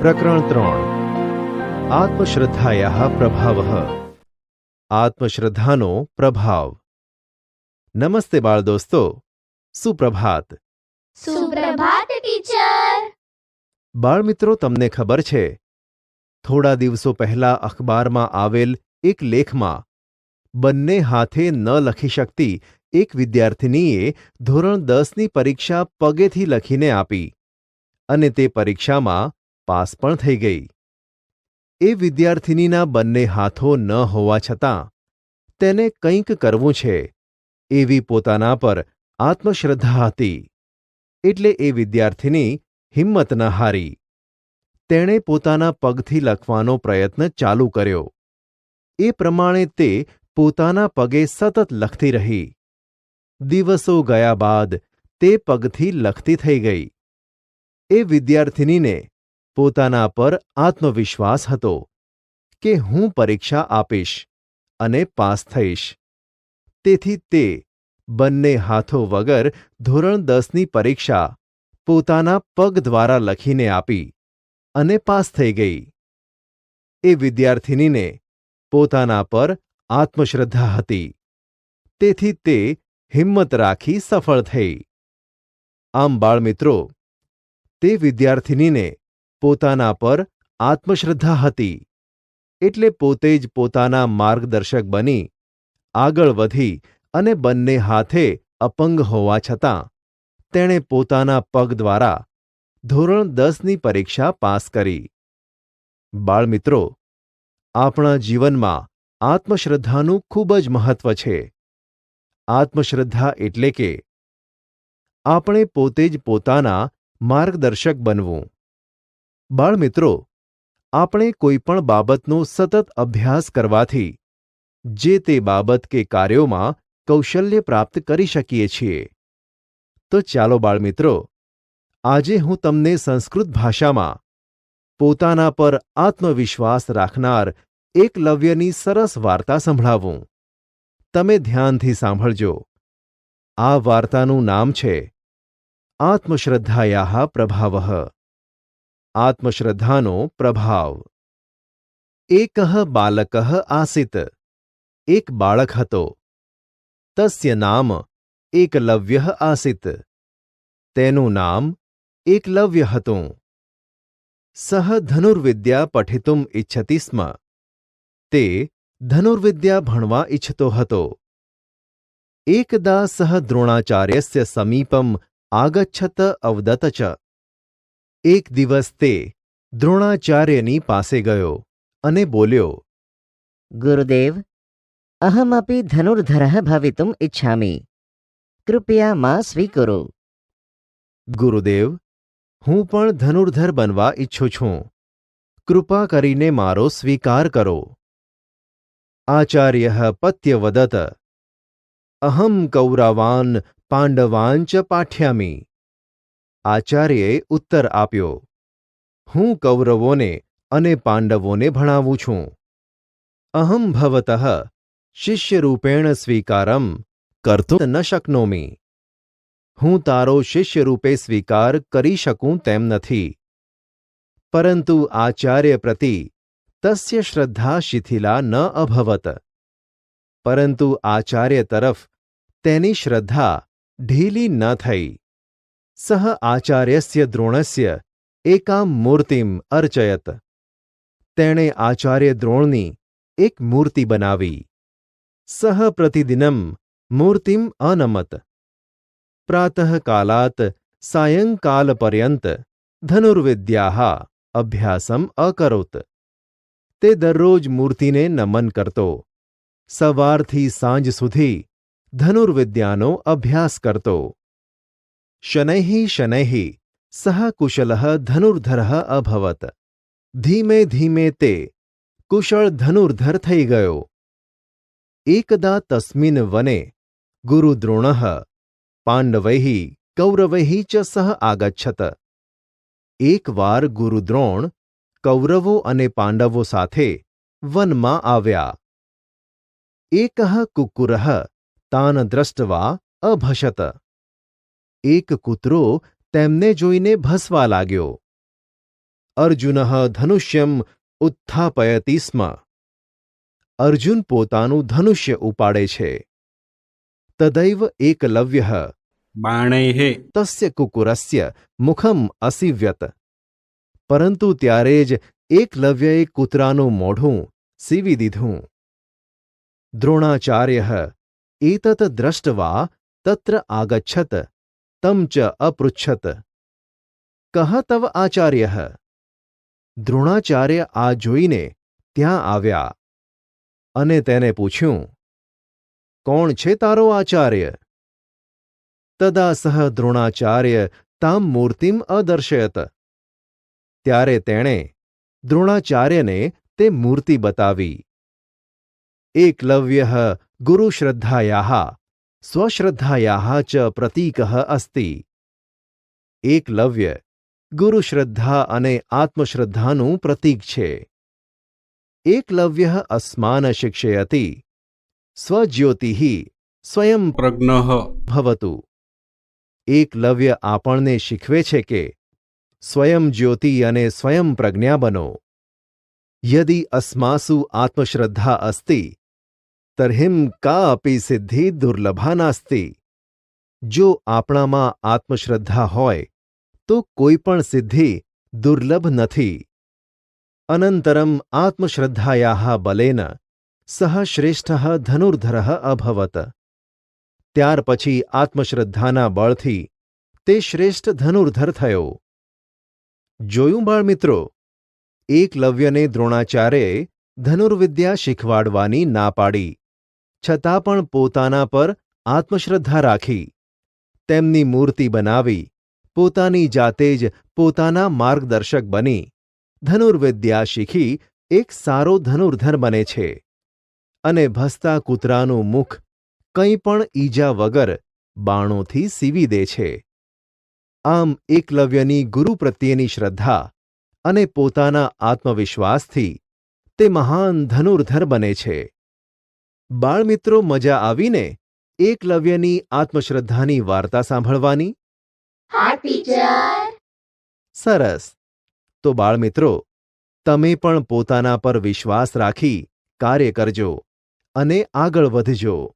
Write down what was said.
પ્રકરણ ત્રણ આત્મશ્રદ્ધાયા પ્રભાવ આત્મશ્રદ્ધાનો પ્રભાવ નમસ્તે બાળ દોસ્તો સુપ્રભાત સુપ્રભાત ટીચર બાળમિત્રો તમને ખબર છે થોડા દિવસો પહેલા અખબારમાં આવેલ એક લેખમાં બંને હાથે ન લખી શકતી એક વિદ્યાર્થિનીએ ધોરણ દસની પરીક્ષા પગેથી લખીને આપી અને તે પરીક્ષામાં પાસ પણ થઈ ગઈ. એ વિદ્યાર્થિનીના બંને હાથો ન હોવા છતાં, તેને કંઈક કરવું છે. એવી પોતાના પર આત્મશ્રદ્ધા હતી. એટલે એ વિદ્યાર્થિની હિંમત ન હારી. તેણે પોતાના પગથી લખવાનો પ્રયત્ન ચાલુ કર્યો. એ પ્રમાણે તે પોતાના પગે સતત લખતી રહી. દિવસો ગયા બાદ તે પગથી લખતી થઈ ગઈ. એ વિદ્યાર્થિનીને પોતાના પર આત્મવિશ્વાસ હતો કે હું પરીક્ષા આપીશ અને પાસ થઈશ. તેથી તે બંને હાથો વગર ધોરણ દસની પરીક્ષા પોતાના પગ દ્વારા લખીને આપી અને પાસ થઈ ગઈ. એ વિદ્યાર્થિનીને પોતાના પર આત્મશ્રદ્ધા હતી. તેથી તે હિંમત રાખી સફળ થઈ. આમ બાળમિત્રો, તે વિદ્યાર્થિનીને પોતાના પર આત્મશ્રદ્ધા હતી. એટલે પોતે જ પોતાના માર્ગદર્શક બની, આગળ વધી અને બંને હાથે અપંગ હોવા છતાં, તેણે પોતાના પગ દ્વારા ધોરણ દસની પરીક્ષા પાસ કરી. બાળમિત્રો, આપણા જીવનમાં આત્મશ્રદ્ધાનું ખૂબ જ મહત્વ છે. આત્મશ્રદ્ધા એટલે કે, આપણે પોતે જ પોતાના માર્ગદર્શક બનવું. બાળમિત્રો, આપણે કોઈ પણ બાબતનો સતત અભ્યાસ કરવાથી, જે તે બાબત કે કાર્યોમાં કૌશલ્ય પ્રાપ્ત કરી શકીએ છીએ. તો ચાલો બાળમિત્રો, આજે હું તમને સંસ્કૃત ભાષામાં પોતાના પર આત્મવિશ્વાસ રાખનાર એકલવ્યની સરસ વાર્તા સંભળાવું. તમે ધ્યાનથી સાંભળજો. આ વાર્તાનું નામ છે આત્મશ્રદ્ધાયા પ્રભાવ. આત્મશ્રદ્ધાનો પ્રભાવ એકઃ બાલક આસિત એક બાળક હતો તસ્ય નામ એકલવ્ય આસિત તેનું નામ એકલવ્ય હતું સહ ધનુર્વિદ્યા પઠિતુમ ઇચ્છતિ સ્મ તે ધનુર્વિદ્યા ભણવા ઇચ્છતો હતો એકદા સહ દ્રોણાચાર્યસ્ય સમીપમ આગચ્છત અવદત ચ એક દિવસ તે દ્રોણાચાર્યની પાસે ગયો અને બોલ્યો ગુરુદેવ અહમપી ધનુર્ધર ભવિતુम् ઇચ્છામિ. કૃપયા માં સ્વીકરો. ગુરુદેવ હું પણ ધનુર્ધર બનવા ઈચ્છું છું. કૃપા કરીને મારો સ્વીકાર કરો. આચાર્ય પત્યવદત અહમ કૌરવાન પાંડવાન ચ પાઠ્યામિ. આચાર્યે ઉત્તર આપ્યો, હું કૌરવોને અને પાંડવોને ભણાવું છું. અહમ ભવત શિષ્યરૂપેણ સ્વીકારમ કરતો ન શક્નોમી. હું તારો શિષ્યરૂપે સ્વીકાર કરી શકું તેમ નથી. પરંતુ આચાર્ય પ્રતિ તસ્ય શ્રદ્ધા શિથિલા ન અભવત. પરંતુ આચાર્ય તરફ તેની શ્રદ્ધા ઢીલી ન થઈ. સહ આચાર્યસ્ય દ્રોણસ્ય એકામ મૂર્તિમ અર્ચયત તેણે આચાર્ય દ્રોણની એક મૂર્તિ બનાવી સહ પ્રતિદિનમ મૂર્તિમ અનમત પ્રાતઃકાલાત સાયંકાલપર્યંત ધનુર્વિદ્યા અભ્યાસમ અકરોત તે દરરોજ મૂર્તિને નમન કરતો સવારથી સાંજ સુધી ધનુર્વિદ્યાનો અભ્યાસ કરતો શનૈઃ શનૈઃ સહ કુશલ ધનુર્ધર અભવત ધીમે ધીમે તે કુશળ ધનુર્ધર થઈ ગયો એકદા તસ્મિન વને ગુરુદ્રોણ પાંડવૈ કૌરવૈ ચ સહ આગચ્છત એકવાર ગુરુદ્રોણ કૌરવો અને પાંડવો સાથે વનમાં આવ્યા એક કુકુર તાન દ્રષ્ટવા અભશત એક કૂતરો તેમને જોઈને ભસવા લાગ્યો. અર્જુન ધનુષ્યમ ઉત્થાપયતિ સ્મ. અર્જુન પોતાનું ધનુષ્ય ઉપાડે છે. તદૈવ એકલવ્ય. બાણૈः તસ્ય કુકુરસ્ય મુખમ અસીવ્યત. પરંતુ ત્યારે જ એકલવ્યએ કૂતરાનું મોઢું સીવી દીધું. દ્રોણાચાર્ય એતત દ્રષ્ટવા તત્ર આગચ્છત. તમ ચ અપૃચ્છત કહ તવ આચાર્ય દ્રોણાચાર્ય આ જોઈને ત્યાં આવ્યા અને તેને પૂછ્યું કોણ છે તારો આચાર્ય તદા સહ દ્રોણાચાર્ય તામ મૂર્તિમ અદર્શયત ત્યારે તેણે દ્રોણાચાર્યને તે મૂર્તિ બતાવી એકલવ્ય ગુરુશ્રદ્ધાયા સ્વશ્રદ્ધાયા ચ પ્રતીક અસ્તિ એકલવ્ય ગુરુશ્રદ્ધા અને આત્મશ્રદ્ધાનું પ્રતીક છે એકલવ્ય અસ્માન શિક્ષયતિ સ્વજ્યોતિ સ્વયં પ્રજ્ઞ ભવતુ એકલવ્ય આપણને શીખવે છે કે સ્વયં જ્યોતિ અને સ્વયં પ્રજ્ઞા બનો યદિ અસ્માસુ આત્મશ્રદ્ધા અસ્તિ તર્હિમ કા અપી સિદ્ધિ દુર્લભા નાસ્તી જો આપણામાં આત્મશ્રદ્ધા હોય, તો કોઈ પણ સિદ્ધિ દુર્લભ નથી. અનંતરમ આત્મશ્રદ્ધાયા બલેન સહ શ્રેષ્ઠ ધનુર્ધર અભવત. ત્યાર પછી આત્મશ્રદ્ધાના બળથી તે શ્રેષ્ઠ ધનુર્ધર થયો. જોયું બાળમિત્રો, એકલવ્યને દ્રોણાચાર્યે ધનુર્વિદ્યા શીખવાડવાની ના પાડી. છતાં પણ પોતાના પર આત્મશ્રદ્ધા રાખી. તેમની મૂર્તિ બનાવી. પોતાની જાતે જ પોતાના માર્ગદર્શક બની. ધનુર્વિદ્યા શીખી એક સારો ધનુર્ધર બને છે. અને ભસતા કૂતરાનું મુખ કંઈ પણ ઈજા વગર બાણોથી સીવી દે છે. આમ એકલવ્યની ગુરુ પ્રત્યેની શ્રદ્ધા અને પોતાના આત્મવિશ્વાસથી તે મહાન ધનુર્ધર બને છે. બાળમિત્રો મજા આવીને એકલવ્યની આત્મશ્રદ્ધાની વાર્તા સાંભળવાની? હા ટીચર સરસ. તો બાળમિત્રો તમે પણ પોતાના પર વિશ્વાસ રાખી કાર્ય કરજો અને આગળ વધજો.